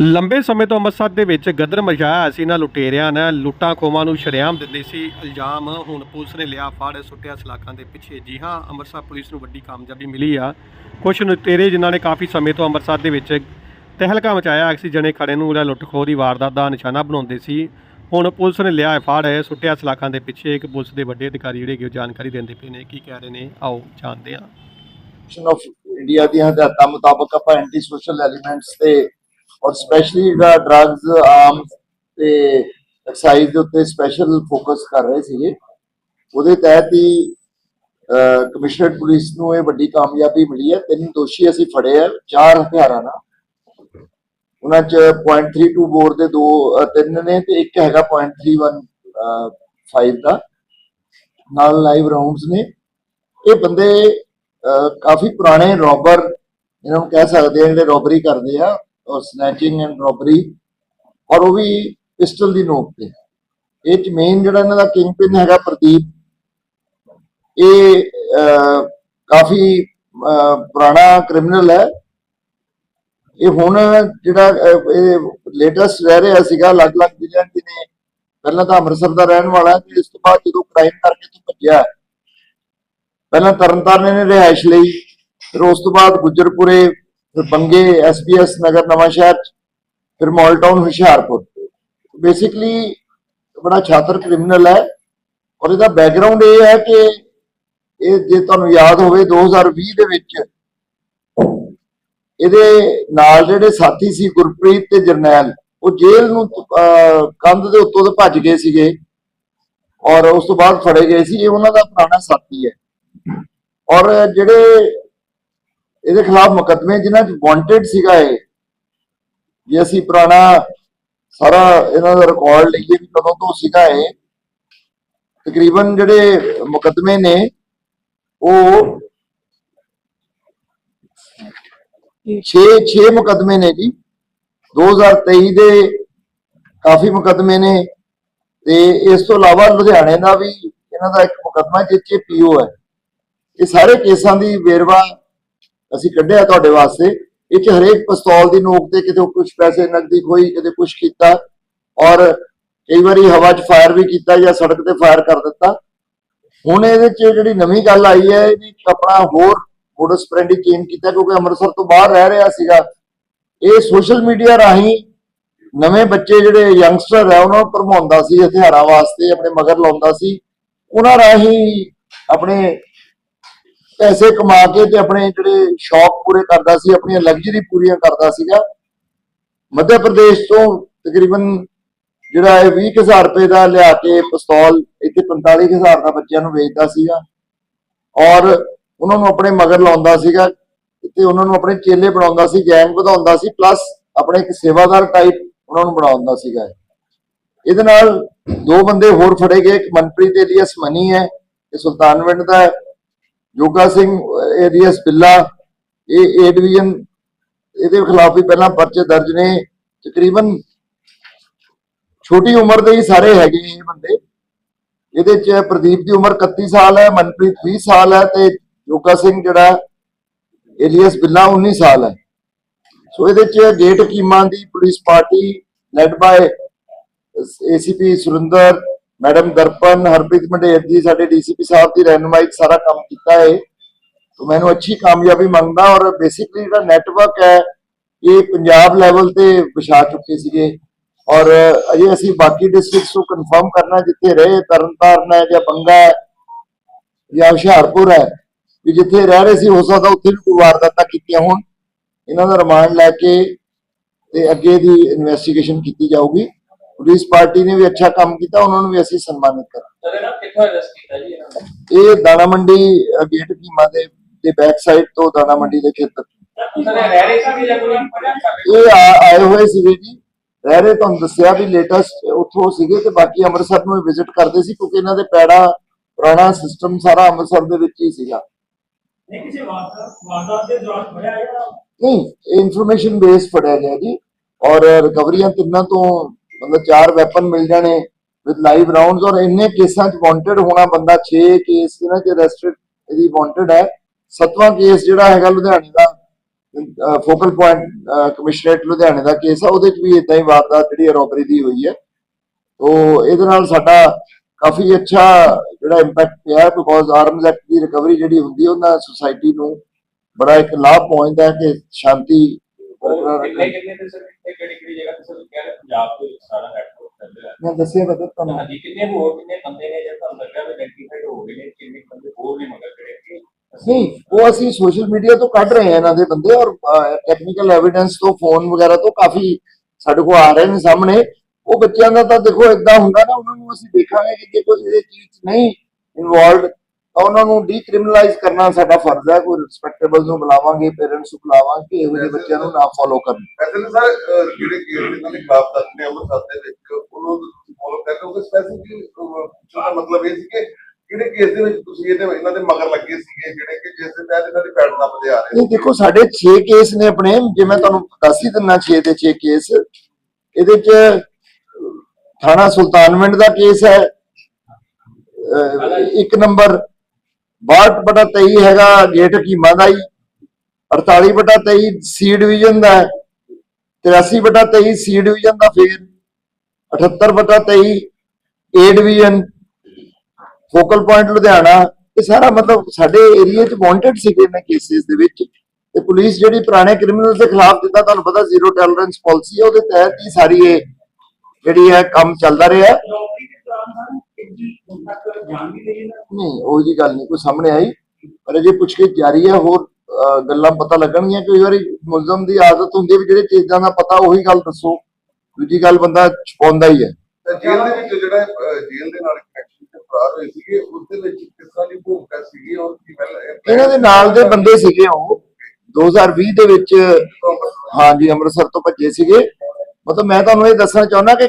ਲੰਬੇ ਸਮੇਂ ਤੋਂ ਅੰਮ੍ਰਿਤਸਰ ਦੇ ਵਿੱਚ ਗਦਰ ਮਚਾਇਆ ਹੋਇਆ ਸੀ, ਇਹਨਾਂ ਲੁਟੇਰਿਆਂ ਨੇ ਲੁੱਟਾਂ ਖੋਵਾਂ ਨੂੰ ਸ਼ਰੇਆਮ ਦਿੰਦੇ ਸੀ, ਇਲਜ਼ਾਮ ਹੁਣ ਪੁਲਿਸ ਨੇ ਲਿਆ ਫੜ, ਸੁੱਟਿਆ ਸਲਾਖਾਂ ਦੇ ਪਿੱਛੇ। ਜੀ ਹਾਂ, ਅੰਮ੍ਰਿਤਸਰ ਪੁਲਿਸ ਨੂੰ ਵੱਡੀ ਕਾਮਯਾਬੀ ਮਿਲੀ ਆ। ਕੁਝ ਲੁਟੇਰੇ ਜਿਨ੍ਹਾਂ ਨੇ ਕਾਫੀ ਸਮੇਂ ਤੋਂ ਅੰਮ੍ਰਿਤਸਰ ਦੇ ਵਿੱਚ ਤਹਿਲਕਾ ਮਚਾਇਆ ਸੀ, ਜਣੇ ਖੜੇ ਨੂੰ ਜਿਹੜਾ ਲੁੱਟ ਖੋਹ ਦੀ ਵਾਰਦਾਤ ਦਾ ਨਿਸ਼ਾਨਾ ਬਣਾਉਂਦੇ ਸੀ। ਹੁਣ ਪੁਲਿਸ ਨੇ ਲਿਆ ਫੜ, ਸੁੱਟਿਆ ਸਲਾਖਾਂ ਦੇ ਪਿੱਛੇ। ਇੱਕ ਪੁਲਿਸ ਦੇ ਵੱਡੇ ਅਧਿਕਾਰੀ ਜਿਹੜੇ ਕਿ ਉਹ ਜਾਣਕਾਰੀ ਦਿੰਦੇ ਪਏ ਨੇ, ਕੀ ਕਹਿ ਰਹੇ ਨੇ, ਆਓ ਜਾਣਦੇ ਹਾਂ। ਆਫ ਇੰਡੀਆ ਦੀਆਂ ਹਦਾਇਤਾਂ ਮੁਤਾਬਕ ਆਪਾਂ ਐਂਟੀ ਸੋਸ਼ਲ ਐਲੀਮੈਂਟਸ ਤੇ ਔਰ ਸਪੈਸ਼ਲੀ ਜਿਹੜਾ ਡਰੱਗਸ ਆਰਮਸ ਤੇ ਐਕਸਾਈਜ਼ ਦੇ ਉੱਤੇ ਸਪੈਸ਼ਲ ਫੋਕਸ ਕਰ ਰਹੇ ਸੀਗੇ। ਉਹਦੇ ਤਹਿਤ ਹੀ ਕਮਿਸ਼ਨਰਡ ਪੁਲਿਸ ਨੂੰ ਇਹ ਵੱਡੀ ਕਾਮਯਾਬੀ ਮਿਲੀ ਹੈ। ਤਿੰਨ ਦੋਸ਼ੀ ਅਸੀਂ ਫੜੇ ਆ ਚਾਰ ਹਥਿਆਰਾਂ ਨਾਲ। ਉਹਨਾਂ ਚ .32 ਬੋਰ ਦੇ ਦੋ ਤਿੰਨ ਨੇ ਤੇ ਇੱਕ ਹੈਗਾ .31 5 ਦਾ। ਨਾਲ ਲਾਈਵ ਰਾਉਂਡਸ ਨੇ। ਇਹ ਬੰਦੇ ਕਾਫੀ ਪੁਰਾਣੇ ਰੋਬਰ ਇਹਨਾਂ ਨੂੰ ਕਹਿ ਸਕਦੇ ਆ ਜਿਹੜੇ ਰੋਬਰੀ ਕਰਦੇ ਆ ਸਨੈਚਿੰਗ ਐਂਡ ਰੋਬਰੀ ਔਰ ਉਹ ਵੀ ਪਿਸਟਲ ਦੀ ਨੋਕ ਤੇ। ਇਹ ਚ ਮੇਨ ਜਿਹੜਾ ਇਹਨਾਂ ਦਾ ਕਿੰਗ ਪਿਨ ਹੈਗਾ ਪ੍ਰਦੀਪ, ਇਹ ਕਾਫੀ ਪੁਰਾਣਾ ਕ੍ਰਿਮੀਨਲ ਹੈ। ਇਹ ਹੁਣ ਜਿਹੜਾ ਇਹ ਲੇਟੈਸਟ ਰਹਿ ਰਿਹਾ ਸੀਗਾ, ਅਲੱਗ-ਅਲੱਗ ਜ਼ਿਲ੍ਹਿਆਂ ਚ ਨੇ ਪਹਿਲਾਂ ਤਾਂ ਅੰਮ੍ਰਿਤਸਰ ਦਾ ਰਹਿਣ ਵਾਲਾ ਤੇ ਇਸ ਤੋਂ ਬਾਅਦ ਜਦੋਂ ਕ੍ਰਾਈਮ ਕਰਕੇ ਤੋਂ ਭੱਜਿਆ ਪਹਿਲਾਂ ਤਰਨਤਾਰਨ ਨੇ ਰਿਹਾਇਸ਼ ਲਈ, ਫਿਰ ਉਸ ਤੋਂ ਬਾਅਦ ਗੁਜਰਪੁਰੇ ਫਿਰ ਬੰਗੇ ਐਸਪੀਐਸ ਨਗਰ ਨਵਾਂ ਸ਼ਹਿਰ ਫਿਰ ਮਾਲ ਟਾਊਨ ਹੁਸ਼ਿਆਰਪੁਰ ਬੇਸਿਕਲੀ ਬੜਾ ਛਾਤਰ ਕ੍ਰਿਮੀਨਲ ਹੈ ਔਰ ਇਹਦਾ ਬੈਕਗ੍ਰਾਉਂਡ ਇਹ ਹੈ ਕਿ ਇਹ ਜੇ ਤੁਹਾਨੂੰ ਯਾਦ ਹੋਵੇ 2020 ਦੇ ਵਿੱਚ ਇਹਦੇ ਨਾਲ ਜਿਹੜੇ ਸਾਥੀ ਸੀ ਗੁਰਪ੍ਰੀਤ ਤੇ ਜਰਨੈਲ, ਉਹ ਜੇਲ੍ਹ ਨੂੰ ਕੰਧ ਦੇ ਉੱਤੋਂ ਦੇ ਭੱਜ ਗਏ ਸੀਗੇ ਔਰ ਉਸ ਤੋਂ ਬਾਅਦ ਫੜੇ ਗਏ ਸੀ। ਇਹ ਉਹਨਾਂ ਦਾ ਪੁਰਾਣਾ ਸਾਥੀ ਹੈ। ਔਰ ਜਿਹੜੇ ਇਹਦੇ ਖਿਲਾਫ ਮੁਕੱਦਮੇ ਜਿਨ੍ਹਾਂ 'ਚ ਵਾਂਟਡ ਸੀਗਾ ਇਹ, ਜੇ ਅਸੀਂ ਪੁਰਾਣਾ ਸਾਰਾ ਇਹਨਾਂ ਦਾ ਰਿਕਾਰਡ ਲਈਏ ਵੀ ਕਦੋਂ ਤੋਂ ਸੀਗਾ ਇਹ, ਤਕਰੀਬਨ ਜਿਹੜੇ ਮੁਕੱਦਮੇ ਨੇ, ਉਹ 6 6 ਮੁਕੱਦਮੇ ਨੇ ਜੀ। 2023 ਦੇ ਕਾਫੀ ਮੁਕੱਦਮੇ ਨੇ ਤੇ ਇਸ ਤੋਂ ਇਲਾਵਾ ਲੁਧਿਆਣੇ ਦਾ ਵੀ ਇਹਨਾਂ ਦਾ ਇੱਕ ਮੁਕੱਦਮਾ, ਜਿਸ 'ਚ ਪੀਓ ਹੈ। ਇਹ ਸਾਰੇ ਕੇਸਾਂ ਦੀ ਵੇਰਵਾ ਅਸੀਂ ਕੱਢਿਆ ਤੁਹਾਡੇ ਵਾਸਤੇ। ਇਹ ਚ ਹਰੇਕ ਪਿਸਤੌਲ ਦੀ ਨੋਕ ਤੇ ਕਿਤੇ ਕੁਝ ਪੈਸੇ ਨਕਦੀ ਖੋਈ, ਕਿਤੇ ਕੁਝ ਕੀਤਾ ਔਰ ਕਈ ਵਾਰੀ ਹਵਾ 'ਚ ਫਾਇਰ ਵੀ ਕੀਤਾ ਜਾਂ ਸੜਕ ਤੇ ਫਾਇਰ ਕਰ ਦਿੱਤਾ। ਹੁਣ ਇਹਦੇ 'ਚ ਜਿਹੜੀ ਨਵੀਂ ਗੱਲ ਆਈ ਹੈ ਵੀ ਆਪਣਾ ਹੋਰ ਮੋਡਸ ਪ੍ਰੈਂਡੀ ਚੇਂਜ ਕੀਤਾ ਕਿਉਂਕਿ ਅੰਮ੍ਰਿਤਸਰ ਤੋਂ ਬਾਹਰ ਰਹਿ ਰਿਹਾ ਸੀਗਾ। ਇਹ ਸੋਸ਼ਲ ਮੀਡੀਆ ਰਾਹੀਂ ਨਵੇਂ ਬੱਚੇ ਜਿਹੜੇ ਯੰਗਸਟਰ ਹੈ, ਉਹਨਾਂ ਨੂੰ ਭਰਮਾਉਂਦਾ ਸੀ, ਹਥਿਆਰਾਂ ਵਾਸਤੇ, ਆਪਣੇ ਮਗਰ ਲਾਉਂਦਾ ਸੀ। ਉਹਨਾਂ ਰਾਹੀਂ ਆਪਣੇ ਪੈਸੇ ਕਮਾ ਕੇ ਤੇ ਆਪਣੇ ਜਿਹੜੇ ਸ਼ੌਕ ਪੂਰੇ ਕਰਦਾ ਸੀ, ਆਪਣੀਆਂ ਲਗਜ਼ਰੀ ਪੂਰੀਆਂ ਕਰਦਾ ਸੀਗਾ। ਮੱਧ ਪ੍ਰਦੇਸ਼ ਤੋਂ ਤਕਰੀਬਨ ਜਿਹੜਾ ਇਹ 20000 ਰੁਪਏ ਦਾ ਲਿਆ ਕੇ ਪਿਸਤੌਲ, ਇੱਥੇ 45000 ਦਾ ਬੱਚਿਆਂ ਨੂੰ ਵੇਚਦਾ ਸੀਗਾ। ਔਰ ਉਹਨਾਂ ਨੂੰ ਆਪਣੇ ਮਗਰ ਲਾਉਂਦਾ ਸੀਗਾ ਤੇ ਉਹਨਾਂ ਨੂੰ ਆਪਣੇ ਚੇਲੇ ਬਣਾਉਂਦਾ ਸੀ ਗੈਂਗ ਵਧਾਉਂਦਾ ਸੀ ਪਲੱਸ ਆਪਣੇ ਇੱਕ ਸੇਵਾਦਾਰ ਟਾਈਪ ਉਹਨਾਂ ਨੂੰ ਬਣਾਉਂਦਾ ਸੀਗਾ ਇਹਦੇ ਨਾਲ ਦੋ ਬੰਦੇ ਹੋਰ ਫੜੇ ਗਏ, ਇੱਕ ਮਨਪ੍ਰੀਤ ਏਲੀਅਸ ਮਨੀ ਹੈ, ਇਹ ਸੁਲਤਾਨਵਿੰਡ ਦਾ ਯੋਗਾ ਸਿੰਘ ਏਰੀਅਸ ਬਿੱਲਾ, ਇਹ ਏ ਡਿਵੀਜ਼ਨ ਇਹਦੇ ਖਿਲਾਫ ਵੀ ਪਹਿਲਾਂ ਪਰਚੇ ਦਰਜ ਨੇ। ਤਕਰੀਬਨ ਛੋਟੀ ਉਮਰ ਦੇ ਹੀ ਸਾਰੇ ਹੈਗੇ ਇਹ ਬੰਦੇ। ਇਹਦੇ ਚ ਪ੍ਰਦੀਪ ਦੀ ਉਮਰ 31 ਸਾਲ ਹੈ, ਮਨਪ੍ਰੀਤ 20 ਸਾਲ ਹੈ ਤੇ ਯੋਗਾ ਸਿੰਘ ਜਿਹੜਾ ਏਲੀਅਸ ਬਿੱਲਾ 19 ਸਾਲ ਹੈ। ਸੋ ਇਹਦੇ ਚ gate Hakiman the police party led by ACP Surinder madam Darpan, Harpreet Mander ji, ਸਾਡੇ ਡੀਸੀਪੀ ਸਾਹਿਬ ਦੀ ਰਹਿਨੁਮਾਈ ਸਾਰਾ ਕੰਮ ਕੀਤਾ ਹੈ तो ਮੈਨੂੰ ਅੱਛੀ ਕਾਮਯਾਬੀ ਮੰਗਦਾ ਔਰ ਬੇਸਿਕਲੀ ਜਿਹੜਾ ਨੈਟਵਰਕ ਹੈ, ਇਹ ਪੰਜਾਬ ਲੈਵਲ ਤੇ ਵਿਛਾ ਚੁੱਕੇ ਸੀਗੇ। ਔਰ ਅਜੇ ਅਸੀਂ ਬਾਕੀ ਡਿਸਟ੍ਰਿਕਟਸ ਨੂੰ ਕਨਫਰਮ ਕਰਨਾ ਜਿੱਥੇ ਰਹੇ, ਤਰਨਤਾਰਨ ਹੈ ਜਾਂ ਬੰਗਾ ਹੈ ਜਾਂ ਹੁਸ਼ਿਆਰਪੁਰ ਹੈ, ਵੀ ਜਿੱਥੇ ਰਹਿ ਰਹੇ ਸੀ, ਹੋ ਸਕਦਾ ਉੱਥੇ ਵੀ ਕੋਈ ਵਾਰਦਾਤਾਂ ਕੀਤੀਆਂ ਹੋਣ। ਇਹਨਾਂ ਦਾ ਰਿਮਾਂਡ ਲੈ ਕੇ ਤੇ ਅੱਗੇ ਦੀ ਇਨਵੈਸਟੀਗੇਸ਼ਨ ਕੀਤੀ ਜਾਊਗੀ। ਪੁਲਿਸ ਪਾਰਟੀ ਨੇ ਵੀ ਅੱਛਾ ਕੰਮ ਕੀਤਾ ਉਹਨਾਂ ਨੂੰ ਵੀ ਅਸੀਂ ਸਨਮਾਨਿਤ ਕਰਾਂਗੇ। ਸਰ ਇਹਨਾਂ ਕਿੱਥੋਂ ਅਰੈਸਟ ਕੀਤਾ ਜੀ ਇਹਨਾਂ ਨੂੰ? ਇਹ ਦਾਣਾ ਮੰਡੀ ਗੇਟ ਭੀਮਾ ਦੇ ਦੇ ਬੈਕ ਸਾਈਡ ਤੋਂ ਦਾਣਾ ਮੰਡੀ ਦੇ ਖੇਤਰ ਇਹ ਆਏ ਹੋਏ ਸੀਗੇ ਜੀ। ਰਹਿ ਰਹੇ ਤੁਹਾਨੂੰ ਦੱਸਿਆ ਵੀ ਲੇਟੈਸਟ ਉੱਥੋਂ ਸੀਗੇ ਤੇ ਬਾਕੀ ਅੰਮ੍ਰਿਤਸਰ ਨੂੰ ਵਿਜ਼ਿਟ ਕਰਦੇ ਸੀ ਕਿਉਂਕਿ ਇਹਨਾਂ ਦੇ ਪੈੜਾ ਪੁਰਾਣਾ ਸਿਸਟਮ ਸਾਰਾ ਅੰਮ੍ਰਿਤਸਰ ਦੇ ਵਿੱਚ ਹੀ ਸੀਗਾ। ਨਹੀਂ ਕਿਸੇ ਵਾਰਦਾਤ ਵਾਰਦਾਤ ਦੇ ਦੌਰਾਨ ਫੜਿਆ ਗਿਆ? ਨਹੀਂ ਇਨਫੋਰਮੇਸ਼ਨ ਬੇਸ ਫੜਿਆ ਗਿਆ ਜੀ। ਔਰ ਰਿਕਵਰੀਆਂ ਤਿੰਨਾਂ ਤੋਂ ਮਤਲਬ ਚਾਰ ਵੈਪਨ ਮਿਲ ਜਾਣੇ ਵਿਦ ਲਾਈਵ ਰਾਉਂਡਸ ਔਰ ਇੰਨੇ ਕੇਸਾਂ 'ਚ ਵਾਂਟਡ ਹੋਣਾ ਬੰਦਾ 6 ਕੇਸ ਇਹਨਾਂ 'ਚ ਅਰੈਸਟਡ ਇਹਦੀ ਵਾਂਟਡ ਹੈ। ਸੱਤਵਾਂ ਕੇਸ ਜਿਹੜਾ ਹੈਗਾ ਲੁਧਿਆਣੇ ਦਾ ਫੋਕਲ ਪੁਆਇੰਟ ਕਮਿਸ਼ਨਰੇਟ ਲੁਧਿਆਣੇ ਦਾ ਕੇਸ ਆ, ਉਹਦੇ ਚ ਵੀ ਇਦਾਂ ਹੀ ਵਾਰਦਾਤ ਜਿਹੜੀ ਰੋਬਰੀ ਦੀ ਹੋਈ ਹੈ। ਤੋ ਇਹਦੇ ਨਾਲ ਸਾਡਾ ਕਾਫੀ ਅੱਛਾ ਜਿਹੜਾ ਇੰਪੈਕਟ ਪਿਆ ਬਿਕੋਜ਼ ਆਰਮਸ ਐਕਟ ਦੀ ਰਿਕਵਰੀ ਜਿਹੜੀ ਹੁੰਦੀ ਹੈ, ਉਹਨਾਂ ਸੁਸਾਇਟੀ ਨੂੰ ਬੜਾ ਇੱਕ ਲਾਭ ਪਹੁੰਚਦਾ ਹੈ ਕਿ ਸ਼ਾਂਤੀ ਕਿੰਨੇ ਕਿੰਨੇ ਤੇ ਸਰ ਕਿਹੜੀ ਕਿਹੜੀ ਜਗ੍ਹਾ ਤੇ ਸਰ ਕਹਿ ਰਹੇ ਪੰਜਾਬ ਤੋਂ ਸਾਰਾ ਨੈਟਵਰਕ ਚੱਲ ਰਿਹਾ। ਮੈਂ ਦੱਸਿਆ ਬਤਾ ਤੁਹਾਨੂੰ। ਹਾਂਜੀ ਕਿੰਨੇ ਹੋਰ ਕਿੰਨੇ ਬੰਦੇ ਨੇ ਜੇ ਤੁਹਾਨੂੰ ਲੱਗਾ ਵੀ ਆਇਡੈਂਟੀਫਾਈਡ ਹੋ ਗਏ ਨੇ ਕਿੰਨੇ ਬੰਦੇ ਹੋਰ ਵੀ ਮਗਰ ਖੜੇ ਨੇ ਨਹੀਂ ਉਹ ਅਸੀਂ ਸੋਸ਼ਲ ਮੀਡੀਆ ਤੋਂ ਕੱਢ ਰਹੇ ਹਾਂ ਇਹਨਾਂ ਦੇ ਬੰਦੇ ਔਰ ਟੈਕਨੀਕਲ ਐਵੀਡੈਂਸ ਤੋਂ ਫੋਨ ਵਗੈਰਾ ਤੋਂ ਕਾਫੀ ਸਾਡੇ ਕੋਲ ਆ ਰਹੇ ਨੇ ਸਾਹਮਣੇ। ਉਹ ਬੱਚਿਆਂ ਦਾ ਤਾਂ ਦੇਖੋ ਇਦਾਂ ਹੁੰਦਾ ਨਾ ਉਹਨਾਂ ਨੂੰ ਅਸੀਂ ਦੇਖਾਂਗੇ ਕਿ ਜੇ ਕੋਈ ਇਹਦੇ ਚੀਜ਼ ਨਹੀਂ ਇਨਵੋਲਵਡ ਤਾਂ ਉਹਨਾਂ ਨੂੰ ਡੀਕ੍ਰਿਮੀਨਲਾਈਜ਼ ਕਰਨਾ ਸਾਡਾ ਫਰਜ਼ ਹੈ ਕੋਈ ਰਿਸਪੈਕਟੇਬਲ ਨੂੰ ਬੁਲਾਵਾਂਗੇ ਪੇਰੈਂਟਸ ਨੂੰ ਬੁਲਾਵਾਂਗੇ ਇਹੋ ਜਿਹੇ ਬੱਚਿਆਂ ਨੂੰ ਨਾ ਫੋਲੋ ਕਰਨ। ਨਾ ਸਰ ਜਿਹੜੇ ਕੇਸ ਦੇ ਖਿਲਾਫ ਨੇ ਅੰਮ੍ਰਿਤਸਰ ਦੇ ਵਿੱਚ ਉਹਨੂੰ ਫੋਲੋ ਕਰ ਲਓਗੇ ਸਪੈਸੀਫਿਕ ਪੁੱਛਣ ਮਤਲਬ ਇਹ ਸੀ ਕਿ ਕਿਹੜੇ ਕੇਸ ਦੇ ਵਿੱਚ ਤੁਸੀਂ ਇਹਦੇ ਇਹਨਾਂ ਦੇ ਮਗਰ ਲੱਗੇ ਸੀਗੇ ਜਿਹੜੇ ਕਿ ਜਿਸ ਦੇ ਤਹਿਤ ਇਹਨਾਂ ਦੀ ਪੈੜ ਨੱਪਦੇ ਆ ਰਹੇ ਨਹੀਂ ਦੇਖੋ ਸਾਡੇ 6 ਕੇਸ ਨੇ ਆਪਣੇ ਜੇ ਮੈਂ ਤੁਹਾਨੂੰ ਦੱਸ ਹੀ ਦਿੰਨਾ 6 ਦੇ 6 ਕੇਸ ਇਹਦੇ ਚ ਥਾਣਾ ਸੁਲਤਾਨਵਿੰਡ ਦਾ ਕੇਸ ਹੈ ਇੱਕ ਨੰਬਰ 62 ਬਟਾ 23 ਹੈਗਾ, ਗੇਟ ਹਕੀਮਾਂ ਦਾ ਹੀ 48 ਬਟਾ 23 ਸੀ ਡਿਵੀਜ਼ਨ ਦਾ 83 ਬਟਾ 23 ਸੀ ਡਿਵੀਜ਼ਨ ਦਾ ਫੇਰ। 78 ਬਟਾ 23 A division. Focal point Ludhiana. ਇਹ ਸਾਰਾ ਮਤਲਬ ਸਾਡੇ ਏਰੀਆ 'ਚ ਵਾਂਟਡ ਸੀਗੇ ਨੇ ਕੇਸਿਸ ਦੇ ਵਿੱਚ। ਤੇ ਪੁਲਿਸ ਜਿਹੜੀ ਪੁਰਾਣੇ ਕ੍ਰਿਮੀਨਲ ਦੇ ਖਿਲਾਫ ਜਿੱਦਾਂ ਤੁਹਾਨੂੰ ਪਤਾ ਜ਼ੀਰੋ ਟੋਲਰੈਂਸ ਪਾਲਿਸੀ ਹੈ ਉਹਦੇ ਤਹਿਤ ਹੀ ਸਾਰੀ ਇਹ ਜਿਹੜੀ ਹੈ ਕੰਮ ਚੱਲਦਾ ਰਿਹਾ। ਨਹੀਂ ਉਹ ਜੀ ਗੱਲ ਨਹੀਂ ਕੋਈ ਸਾਹਮਣੇ ਆਈ। ਪਰ ਅਜੇ ਪੁੱਛਗਿੱਛ ਜਾਰੀ ਹੈ ਹੋਰ ਗੱਲਾਂ ਪਤਾ ਲੱਗਣਗੀਆਂ ਕਈ ਵਾਰੀ ਮੁਲਜ਼ਮ ਦੀ ਆਦਤ ਹੁੰਦੀ ਹੈ ਵੀ ਜਿਹੜੇ ਚੀਜ਼ਾਂ ਦਾ ਪਤਾ ਉਹੀ ਗੱਲ ਦੱਸੋ। ਦੂਜੀ ਗੱਲ ਬੰਦਾ ਛਪਾਉਂਦਾ ਹੀ ਹੈ। ਜੇਲ੍ਹ ਦੇ ਵਿੱਚ ਜਿਹੜਾ ਜੇਲ੍ਹ ਦੇ ਨਾਲ ਕਨੈਕਸ਼ਨ ਤੇ ਫਰਾਰ ਹੋਏ ਸੀਗੇ ਉਸ ਦੇ ਵਿੱਚ ਕਿਸ ਤਰ੍ਹਾਂ ਦੀ ਭੂਮਿਕਾ ਸੀਗੀ ਔਰ ਕੀ ਇਹਨਾਂ ਦੇ ਨਾਲ ਦੇ ਬੰਦੇ ਸੀਗੇ ਉਹ। 2020 ਦੇ ਵਿੱਚ ਹਾਂਜੀ ਅੰਮ੍ਰਿਤਸਰ ਤੋਂ ਭੱਜੇ ਸੀਗੇ। ਮਤਲਬ ਮੈਂ ਤੁਹਾਨੂੰ ਇਹ ਦੱਸਣਾ ਚਾਹੁੰਦਾ ਕਿ